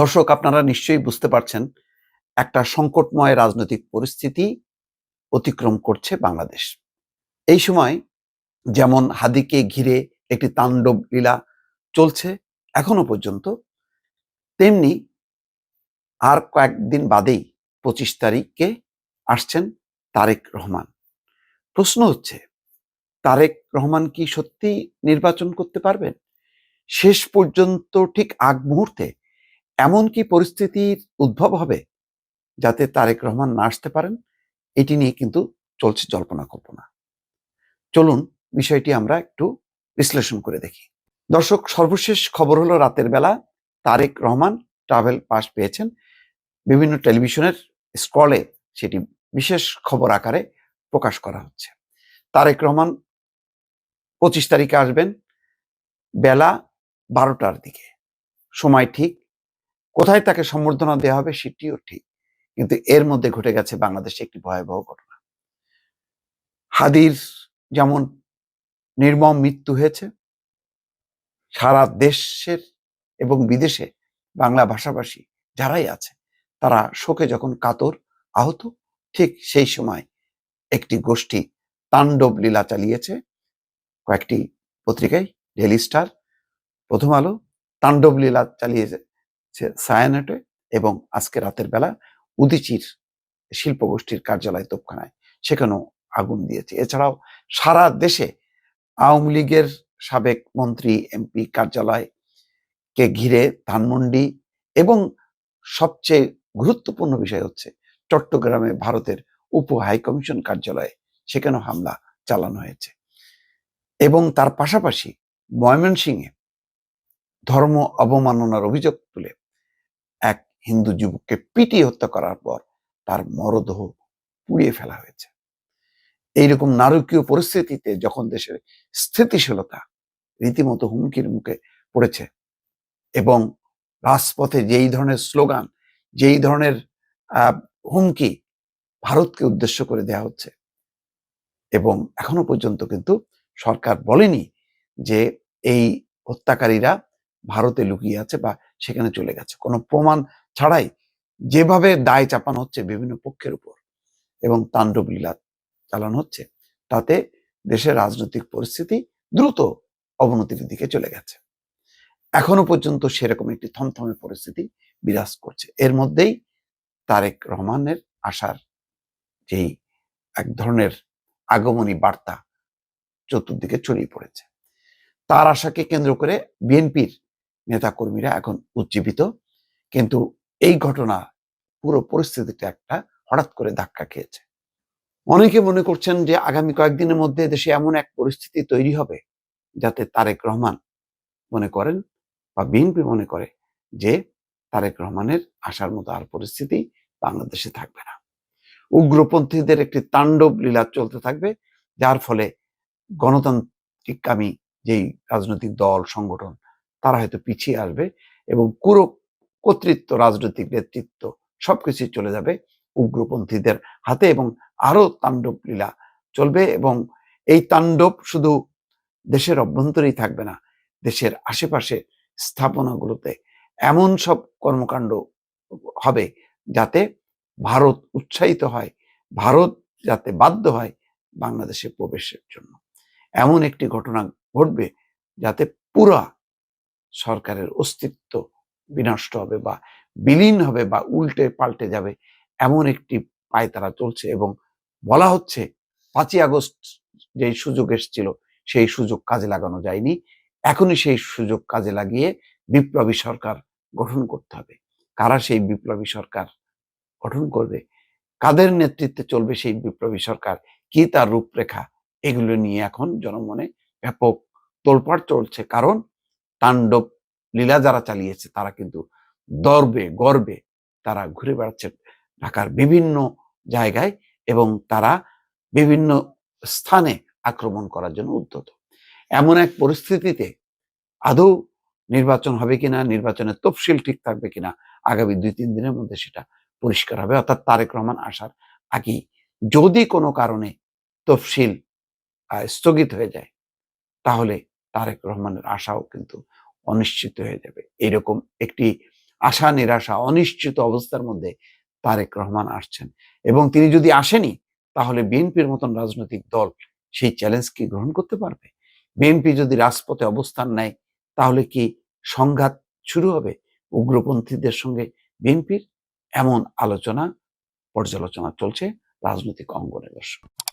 দর্শক, আপনারা নিশ্চয়ই বুঝতে পারছেন, একটা সংকটময় রাজনৈতিক পরিস্থিতি অতিক্রম করছে বাংলাদেশ। এই সময় যেমন হাদিকে ঘিরে একটি তাণ্ডব লীলা চলছে, এখনও পর্যন্ত, তেমনি আর কয়েকদিন বাদেই পঁচিশ তারিখে আসছেন তারেক রহমান। প্রশ্ন হচ্ছে, তারেক রহমান কি সত্যি নির্বাচন করতে পারবেন? শেষ পর্যন্ত ঠিক আগ মুহূর্তে এমন কি পরিস্থিতির উদ্ভব হবে যাতে তারেক রহমান না আসতে পারেন? এটি নিয়ে কিন্তু চলছে জল্পনা কল্পনা। চলুন বিষয়টি আমরা একটু বিশ্লেষণ করে দেখি। দর্শক, সর্বশেষ খবর হলো রাতের বেলা তারেক রহমান ট্রাভেল পাস পেয়েছেন বিভিন্ন টেলিভিশনের স্ক্রলে। সেটি বিশেষ খবর আকারে প্রকাশ করা হচ্ছে। তারেক রহমান পঁচিশ তারিখে আসবেন বেলা বারোটার দিকে। সময় ঠিক কোথায় তাকে সম্বর্ধনা দেওয়া হবে সেটিও ঠিক। কিন্তু এর মধ্যে ঘটে গেছে বাংলাদেশে একটি ভয়াবহ ঘটনা। হাদির যেমন নির্মম মৃত্যু হয়েছে, সারা দেশের এবং বিদেশে বাংলা ভাষাভাষী যারাই আছে, তারা শোকে যখন কাতর আহত, ঠিক সেই সময় একটি গোষ্ঠী তাণ্ডব লীলা চালিয়েছে। কয়েকটি পত্রিকায় ডেলি স্টার, প্রথম আলো, তাণ্ডব লীলা চালিয়েছে। সায়ানেটে এবং আজকে রাতের বেলা উদিচির শিল্পগোষ্ঠীর কার্যালয় তোপখানায়। সেখানেও আগুন দিয়েছে। এছাড়াও সারা দেশে আওয়ামী লীগের সাবেক মন্ত্রী, এমপি কার্যালয় কে ঘিরে ধানমন্ডি এবং সবচেয়ে গুরুত্বপূর্ণ বিষয় হচ্ছে চট্টগ্রামে ভারতের উপ হাই কমিশন কার্যালয়ে সেখানেও হামলা চালানো হয়েছে। এবং তার পাশাপাশি ময়মনসিংহে ধর্ম অবমাননার অভিযোগ তুলে হিন্দু যুবককে পিটিয়ে হত্যা করার পর তার মরদেহ পুড়িয়ে ফেলা হয়েছে। এইরকম নারকীয় পরিস্থিতিতে যখন দেশের স্থিতিশীলতা রীতিমতো হুমকির মুখে পড়েছে এবং রাজপথে যেই ধরনের স্লোগান, যেই ধরনের হুমকি ভারতকে উদ্দেশ্য করে দেয়া হচ্ছে এবং এখনও পর্যন্ত কিন্তু সরকার বলেনি যে এই হত্যাকারীরা ভারতে লুকিয়ে আছে বা সেখানে চলে গেছে। কোনো প্রমাণ ছাড়াই যেভাবে দায় চাপানো হচ্ছে বিভিন্ন পক্ষের উপর এবং তাণ্ডব লীলা চালানো হচ্ছে, তাতে দেশের রাজনৈতিক পরিস্থিতি দ্রুত অবনতির দিকে চলে গেছে। এখনও পর্যন্ত সেরকম একটি থমথমে পরিস্থিতি বিরাজ করছে। এর মধ্যেই তারেক রহমানের আসার যেই এক ধরনের আগমনী বার্তা চতুর্দিকে ছড়িয়ে পড়েছে। তার আশাকে কেন্দ্র করে বিএনপির নেতাকর্মীরা এখন উজ্জীবিত, কিন্তু এই ঘটনা পুরো পরিস্থিতিটা একটা হঠাৎ করে ধাক্কা খেয়েছে। অনেকে মনে করছেন যে আগামী কয়েকদিনের মধ্যে দেশে এমন এক পরিস্থিতি তৈরি হবে যাতে তারেক রহমান মনে করেন বা বিএনপি মনে করে যে তারেক রহমানের আসার মতো আর পরিস্থিতি বাংলাদেশে থাকবে না। উগ্রপন্থীদের একটি তাণ্ডব লীলা চলতে থাকবে, যার ফলে গণতান্ত্রিককামী যেই রাজনৈতিক দল, সংগঠন, তারা হয়তো পিছিয়ে আসবে এবং পুরো কর্তৃত্ব, রাজনৈতিক নেতৃত্ব সবকিছুই চলে যাবে উগ্রপন্থীদের হাতে এবং আরও তাণ্ডব লীলা চলবে এবং এই তাণ্ডব শুধু দেশের অভ্যন্তরেই থাকবে না, দেশের আশেপাশে স্থাপনাগুলোতে এমন সব কর্মকাণ্ড হবে যাতে ভারত উৎসাহিত হয়, ভারত যাতে বাধ্য হয় বাংলাদেশে প্রবেশের জন্য। এমন একটি ঘটনা ঘটবে যাতে পুরা সরকারের অস্তিত্ব বিনষ্ট হবে বা বিলীন হবে বা উল্টে পাল্টে যাবে, এমন একটি পায় তারা চলছে এবং বলা হচ্ছে পাঁচই আগস্ট যেই সুযোগ এসেছিল, সেই সুযোগ কাজে লাগানো যায়নি। এখনই সেই সুযোগ কাজে লাগিয়ে বিপ্লবী সরকার গঠন করতে হবে। কারা সেই বিপ্লবী সরকার গঠন করবে? কাদের নেতৃত্বে চলবে সেই বিপ্লবী সরকার? কি তার রূপরেখা? এগুলো নিয়ে এখন জনমনে ব্যাপক তোলপাড় চলছে। কারণ তাণ্ডব লীলা যারা চালিয়েছে, তারা কিন্তু দর্বে, গর্বে তারা ঘুরে বেড়াচ্ছে ঢাকার বিভিন্ন জায়গায় এবং তারা বিভিন্ন স্থানে আক্রমণ করার জন্য উদ্যত। এমন এক পরিস্থিতিতে আদৌ নির্বাচন হবে কিনা, নির্বাচনের তফসিল ঠিক থাকবে কিনা, আগামী দুই, তিন দিনের মধ্যে সেটা পরিষ্কার হবে। অর্থাৎ তারেক রহমান আসার আগেই যদি কোনো কারণে তফসিল স্থগিত হয়ে যায়, তাহলে তারেক রহমানের আশাও কিন্তু অনিশ্চিত হয়ে যাবে। এরকম একটি আশা, নিরাশা, অনিশ্চিত অবস্থার মধ্যে তারেক রহমান আসছেন। এবং তিনি যদি আসেনি তাহলে বিএনপির মতন রাজনৈতিক দল সেই চ্যালেঞ্জ কি গ্রহণ করতে পারবে? বিএনপি যদি রাজপথে অবস্থান নেয়, তাহলে কি সংঘাত শুরু হবে? উগ্রপন্থীদের সঙ্গে বিএনপির? এমন আলোচনা, পর্যালোচনা চলছে রাজনৈতিক অঙ্গনে দর্শক।